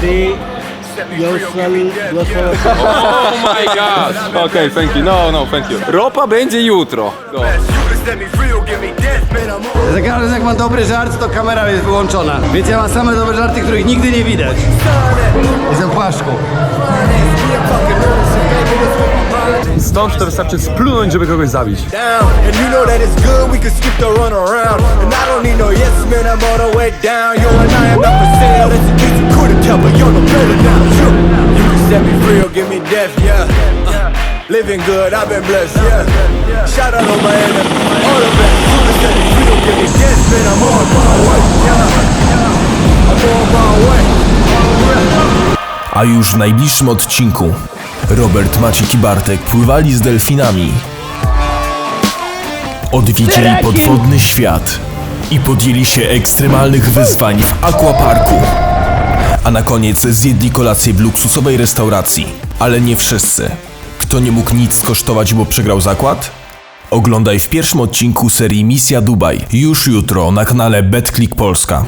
three. Yourself, yourself. Oh my god! Okay, thank you. No, no, thank you. Ropa będzie jutro. Go. Za każdym razem jak mam dobry żart, to kamera jest wyłączona. Więc ja mam same dobre żarty, których nigdy nie widać. Jestem płaszczką. Stąd to wystarczy splunąć, żeby kogoś zabić. down. And you know that it's good, we can skip the run around. And I don't need no yes man, I'm all the way down. Yo, and I am not for sale, me free or give me death, yeah. Uh, living good, I've been blessed, yeah. Shout out on my enemy, all the best. You can set me free or give me death, man, I'm on my way, yeah. I'm on my way. A już w najbliższym odcinku Robert, Maciek i Bartek pływali z delfinami. Odwiedzili podwodny świat i podjęli się ekstremalnych wyzwań w aquaparku. A na koniec zjedli kolację w luksusowej restauracji. Ale nie wszyscy. Kto nie mógł nic skosztować, bo przegrał zakład? Oglądaj w pierwszym odcinku serii Misja Dubaj już jutro na kanale BetClick Polska.